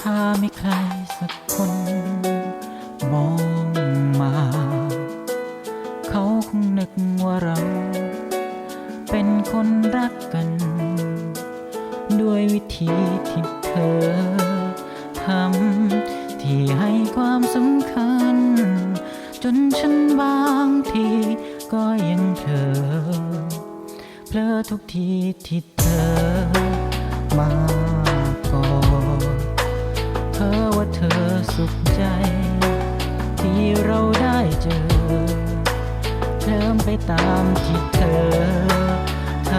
ถ้าไม่ใครสักคน มองมา เขาคงนึกว่าเรา เป็นคนรักกัน ด้วยวิธีที่เธอทำที่ให้ความสำคัญ จนฉันบางทีก็ยังเธอเพลอทุกทีที่เธอมา เคลิมไปตามที่เธอท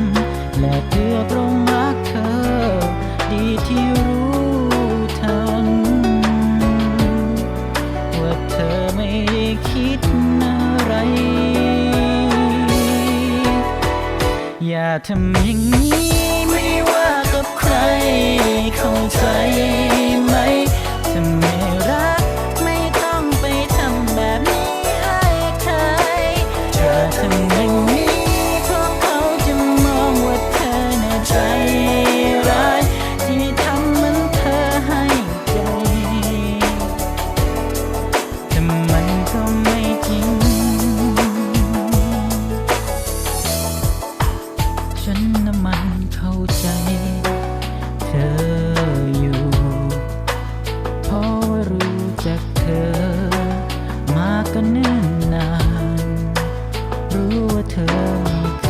ำและเพื่อตรงรักเธอ ดีที่รู้ทันว่าเธอไม่ได้คิดอะไร อย่าทำอย่างนี้ไม่ว่ากับใครของใจ รู้ว่าเธอเค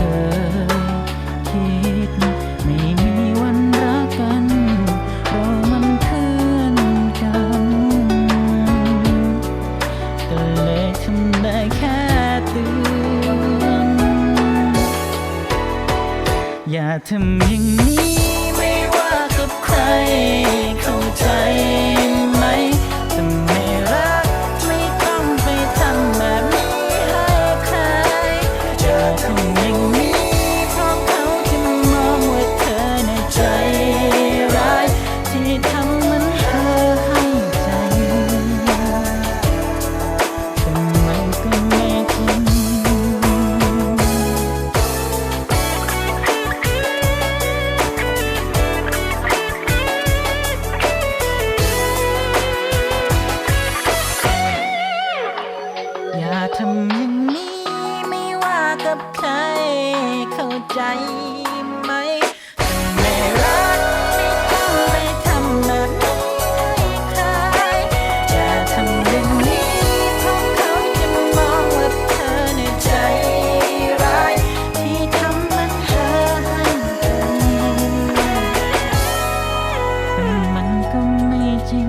ยคิด ไม่มีวันรักกัน เรามันเพื่นกันก็เลยทำได้แค่ตือน อย่าทำอย่างนี้ไม่ว่ากับใคร ทำอย่างนี้ไม่ว่ากับใครเข้าใจไหมไม่รักไม่ต้องไปทำแบบนี้ใครจะทำอย่างนี้เพราะเขาจะมองว่าเธอในใจร้ายที่ทำมันหายมันก็ไม่จริง